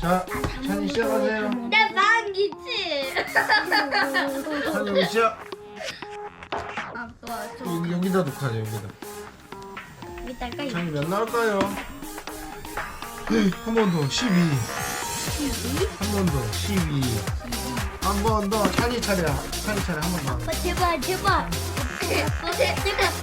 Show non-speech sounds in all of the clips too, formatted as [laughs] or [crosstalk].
자, 찬이 시작하세요. 내 방귀지. 찬이 시작. 저 여기, 여기다 놓고 여기다. 이따가 찬이 몇 나올까요? 한 번 더, 12. 한 번 더, 12. 한 번 더, 찬이 차례야. 찬이 차례 한 번 더. 아빠 제발 제발. 아빠 제발 제발 제발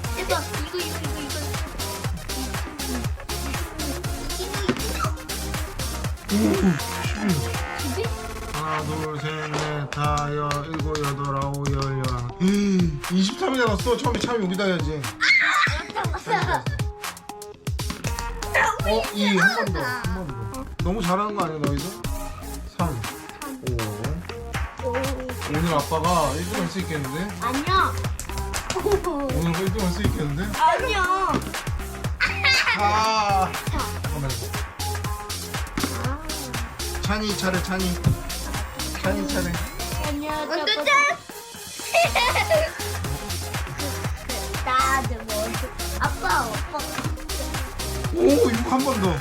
하나, 둘, 셋, 넷, 다, 여, 일곱, 여덟, 아홉, 열, 열. 23이 나갔어. 처음에 참 여기다 해야지. 어, 2, 한번 더. 한 번 더. 너무 잘하는 거 아니야, 너희도? 3, 5. 오. 오늘 아빠가 1등 할 수 있겠는데? 아니야. 오늘 1등 할 수 있겠는데? 아니야. 아. 잠깐만. 찬이 차례, 찬이. 찬이 차례. 나도 뭐. 아빠 오빠. 오, 이거 한 번 더.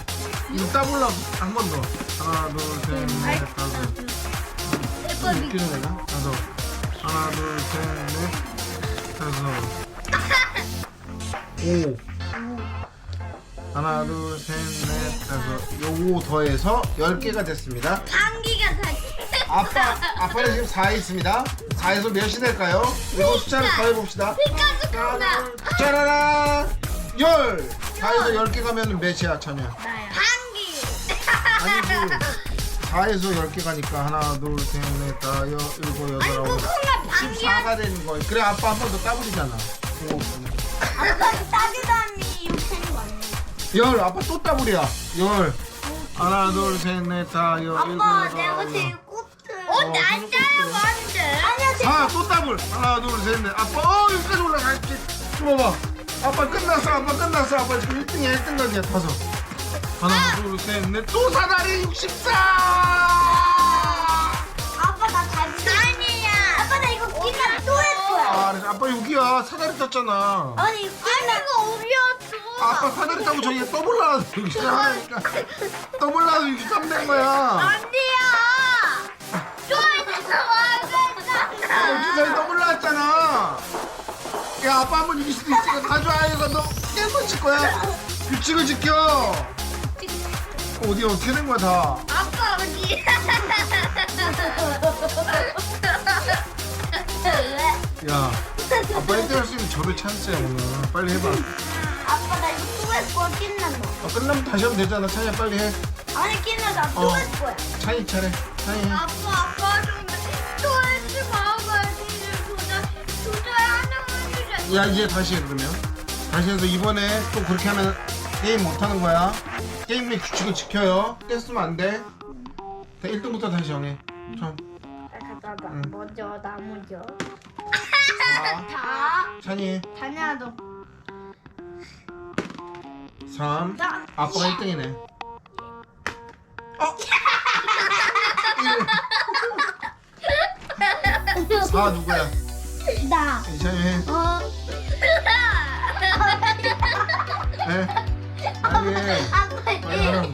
이거 따블라 한 번 더. 하나, 둘, 셋, 넷, 다섯. 이렇게 해야 되나? 다섯. 하나, 둘, 셋, 넷, 다섯. 오. 하나, 둘, 셋, 넷, 다섯. 요거 더해서 10개가 됐습니다. 방귀가 다. 아빠, 아빠는 지금 4에 있습니다. 4에서 몇이 될까요? 이거 숫자를 더해봅시다. 피카츄 간다. 짜라란! 10! 4에서 10개 가면 몇이야, 찬이야? 나야. 방귀. 아니지. 4에서 10개 가니까 하나, 둘, 셋, 넷, 다, 여, 일곱, 여덟, 아홉. 그거가 방귀야. 14가 되는 거예요. 그래, 아빠 한 번 더 따블이잖아. 오, 아빠 따 열, 아빠 또 따블이야. 열. 하나, 둘, 셋, 넷, 다, 여, 일곱, 아빠 여덟, 내가. 제일 꽃을. 어 날짜야 뭔데? 아니야 제. 아, 또 따블. 하나, 둘, 셋, 넷. 아빠, 어, 여기까지 올라갈게. 줘봐봐. 아빠 끝났어. 아빠 끝났어. 아빠 지금 1등이야, 1등 각이야. 다섯. 하나, 둘, 셋, 넷. 또 사다리 64! 아빠 나 잘못. 아니야. 아빠 나 이거 기나 또할 거야. 아, 알았어. 아빠 여기야. 사다리 탔잖아. 아니 기나가 어디였어? 아빠 사다리 타고 저기 떠올라. 여기 사다리니까. 떠올라도 63된 거야. 아니야. 좋아해서 와겠잖아. 주사위 떠올랐잖아. 야, 아빠 한 번 이길 수도 다 좋아. 이거 너 깨고 칠 거야. 규칙을 지켜. 어디 어떻게 된 거야, 다. 아빠 어디? 야, 아빠 1등 할수 있는 저를 찬스야, 오늘. 빨리 해봐. 아빠 나 거야 끝난 거. 아, 끝나면 다시 하면 되잖아. 찬이야, 빨리 해. 아니 끝나 어. 나또할 거야. 찬이 차례. 찬이 해. 아빠 아빠 좀 또하지 마봐야지 도저 도저히 하나만 주자. 야 이제 다시 해 그러면 다시 해서 이번에 또 그렇게 하면 게임 못하는 거야 게임의 규칙을 지켜요 깼으면 안돼 1등부터 다시 정해 처음 잠깐만 응. 먼저 나 먼저. 자, 다 찬이 너. 3 나. 아빠가 1등이네 어? 1 4 누구야 나. 이찬이 해 어. 해 빨리 해 아빠 빨리 하라고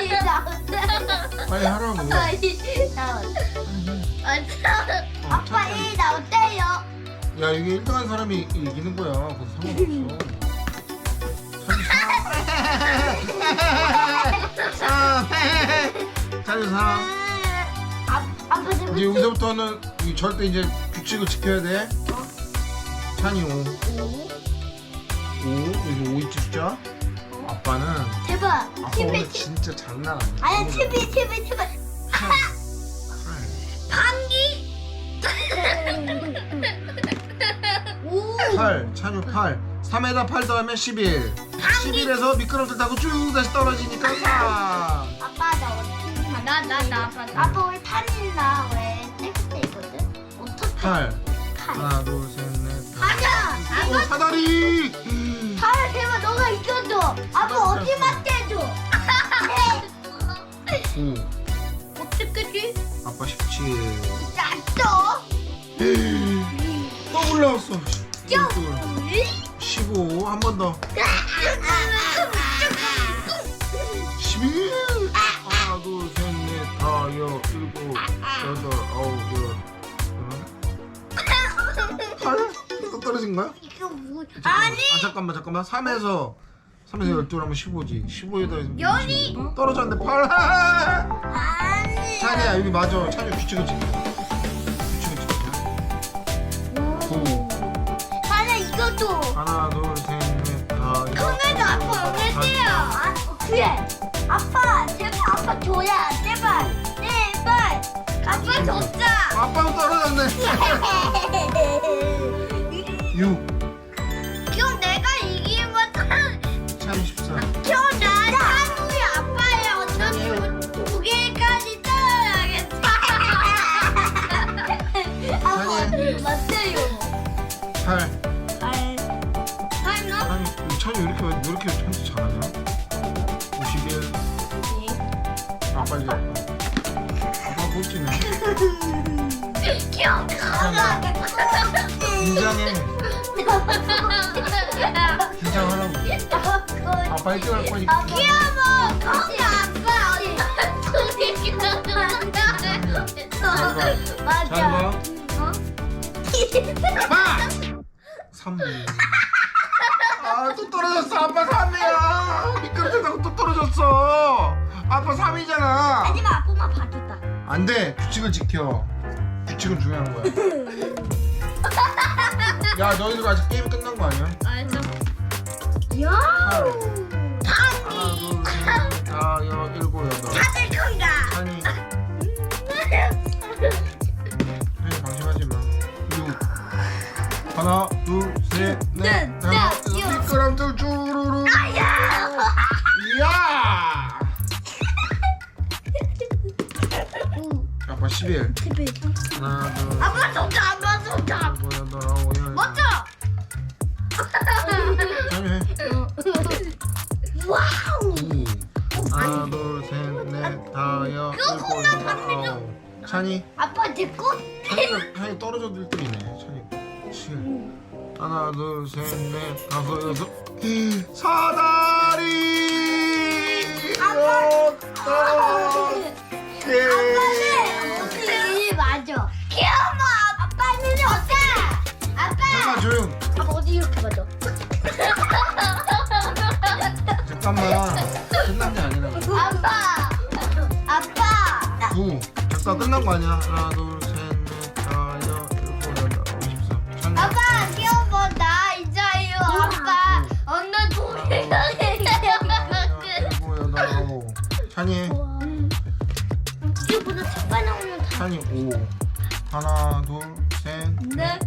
이 나온다. 빨리 하라고 이 나온다. 어, 아빠 찬이. 야 이게 1등한 사람이 이기는 거야. 그거 상관없어. 아, 아빠 지금 이제 여기서부터는 이 절대 이제 규칙을 지켜야 돼. 찬이 5 5 여기 5 있지 숫자 아빠는? 제발. 아빠 오늘 TV. 진짜 장난 아니야. 아니 TV TV TV. 8 찬이 8 3에다 8 더하면 11 11에서 미끄럼틀 타고 쭉 다시 떨어지니까 3 아빠 나 어떻게 나 나 나 아빠 아빠 왜 판이나 왜 땡땡 있거든? 어떻게 8 팔? 하나 둘셋넷 아니야. 오 사다리 팔 제발 너가 이겨줘. 아빠 어디 맞대줘. 9 어떻게지? 아빠 17 짰어? 또 올라왔어 야. 15 한 번 더. 11 하나 둘셋넷 다섯 일곱 여덟 아홉 열. 팔? 또 떨어진 거야? 이거 뭐? 아니 아 잠깐만 잠깐만 3에서 3에서 12를 하면 15지 15에 더해서 12! 떨어졌는데 팔 아니! 찬이야 여기 맞아 찬이 규칙을 지켜 줘야 제발 제발. 아빠 줬자 아빠도 떨어졌네. [laughs] 6 그럼 내가 이기면 한 찬이 14 그럼 나 한우이 아빠의 어떤 두 개까지 떨어야겠어 아빠 [laughs] 맞아요. 8 긴장해 긴장하라고 아빠 1등 할 거니까 아 귀여워 거기 아빠 맞아 잘 봐. 어? 빠! 3 아또 떨어졌어 아빠 3이야 미끄러져서 또 떨어졌어 아빠 3이잖아 하지만 아빠만 봐줬다 안 돼 규칙을 지켜 규칙은 중요한 거야. [laughs] 야 너희들 아직 게임 끝난 거 아니야? 알죠. 야! 하나 둘셋. 다여 일곱 여덟. 다들 큰가 아니. [laughs] 아니 방심하지 마. 6. 하나 둘 셋 넷 아빠 11 하나 둘 아빠 손자 아빠 손자 일곱 여덟 아홉 열. 멋져! 찬이 해. [laughs] 와우! 2 하나 둘 셋 넷 다여 일곱 여덟 아홉. 찬이? 아빠 찬이가 찬이 떨어져도 1등이네 찬이. 7 하나 둘 셋 넷 다섯 여섯. [gasps] 사다 잠깐만 끝난 게 아니라 아빠 아빠 9 잠깐 끝난 거 아니야 하나 둘셋넷 다여 일곱 여덟 아홉 십사 찬이 아빠 귀여워 나 이자요 아빠 언나 두개 일곱 여덟 아홉 찬이 해. 이거보다 작가 나오면 다 찬이 5 하나 둘셋넷 네,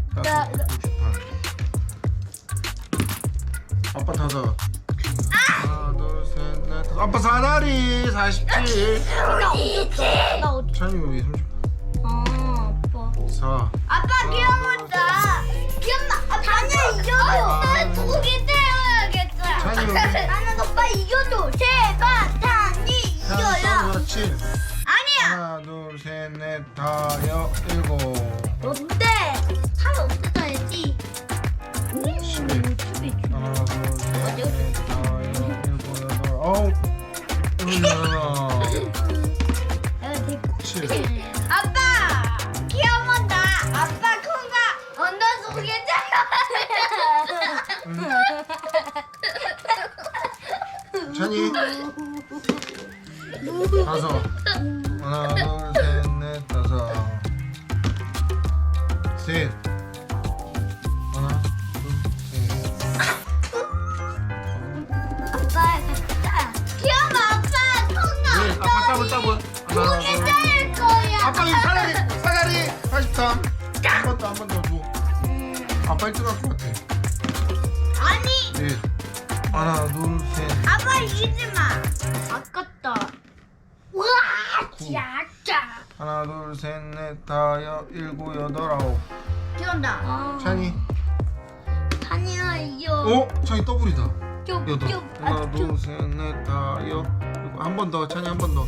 사다리 47나 어떡해? 나 어떡해? 찬이 여기 30 아 아빠. 4 아빠 귀여웠다. 귀엽나 아 다냐 이겨줘. 나두개 때려야겠다 찬이 여기. [laughs] 나는 오빠 이겨줘. 제발 찬이 이겨요. 7 아니야. 하나 둘 셋 넷 다 여 일곱 따블 하나 두개 둘 때릴 거야. 아빠 이 사다리 사다리 83한번 더 한번더 줘. 아빠 1등 할것 같아 아니. 넷 하나 둘셋. 아빠 이기지 마. 아깝다. 와 진짜. 하나 둘셋넷 다여 일곱 여덟 아홉. 귀여운다. 찬이. 찬이야 이겨. 어? 찬이 더블이다. 여덟. 하나 둘셋넷 다여. 일곱 한번 더 찬이 한 번더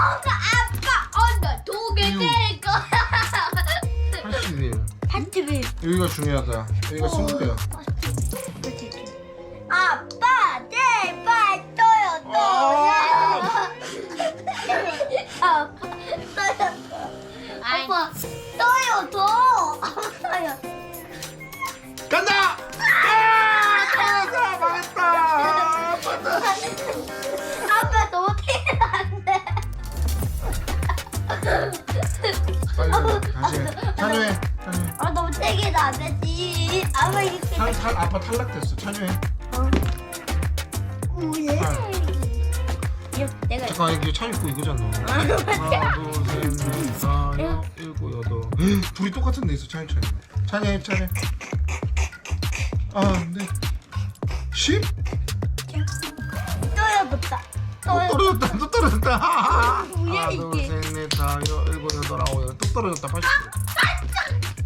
아빠 언더 두개 이유. 될 거야. 81 81. 여기가 중요하다 여기가 스무 아빠 제발 떠요 아. 떠요. 아빠 떠요. 아빠 떠요 더. 아빠요. 간다! 아! 망했다! 아빠다! 아빠 빨리 다시 해 찬유해 찬유해. 아 너무 세게 나가지. 아빠 이렇게. 찬, 찬, 아빠 탈락됐어. 찬유해. 우예. 이렇게 내가 잠깐 이게 찬유 거 이거잖아. 하나 둘 셋 넷 다섯 일곱 여덟. 둘이 똑같은 데 있어 찬유 찬유 찬유해 찬유 아 안돼 10? 떠요 또 떠요. 떨어졌다 또 떨어졌다. 뭐야, 하나 이게. 둘셋 넷 다섯 일곱 여덟 아홉 열. 또 떨어졌다 80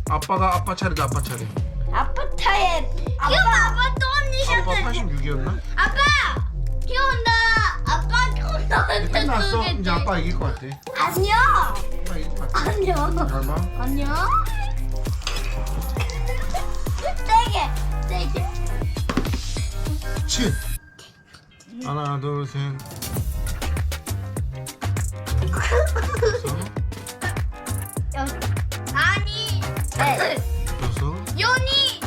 아빠가 아빠 차례다 아빠 차례. 아빠 차에 아빠. 아빠 또 아빠 언니셨어 86이었나? 아빠! 키운다. 아빠 키운다 끝났어? 이제 아빠 이길 것 같아. 안녕. 아빠 이길 것 같아. 안녕. 얼마? 안녕. 세게 세게. 7 하나 둘셋. 여기 아니 네. 여섯 요니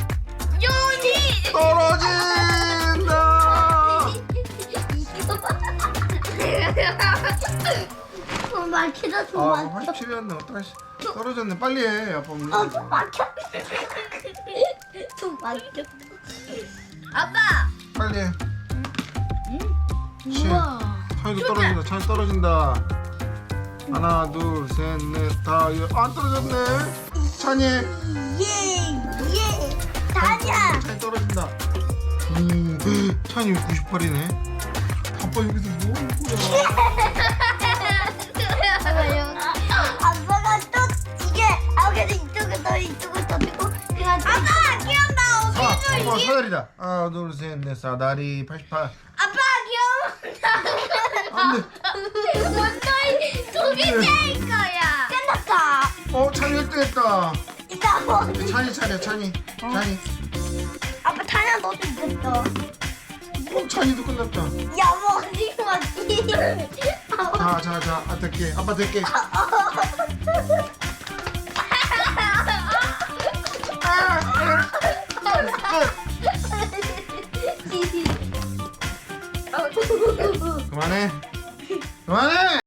요니 떨어진다 어, 막히다 아 좀 막혀 87이었네 어떡하지 떨어졌네 빨리 해. 아빠 어, 물론 좀 막혀 좀 막혀 아빠 빨리 해 찬이도 떨어진다 찬이 떨어진다 하나 둘셋넷다 안 떨어졌네. 찬이. 예예. 다냐 찬이 떨어진다. 오 찬이 98이네? 아빠 여기서 뭐 하는 거야? 아빠가 또 이게 아 그래도 이쪽을 더 이쪽을 더 그냥 아빠 기억나. 사 아빠 사다리다. 하나 둘셋넷 사다리 88 아빠 기억나 안돼. 원더이 두개 차일 거야. 끝났다 어 찬이 1등 했다. 이따 뭐 찬이 차례 찬이. 찬이. 아빠 타냐 너도 됐어. 어 찬이도 끝났다. 야 머리 맞지 자 자 자 아 될게 아빠 될게 그만해 그만해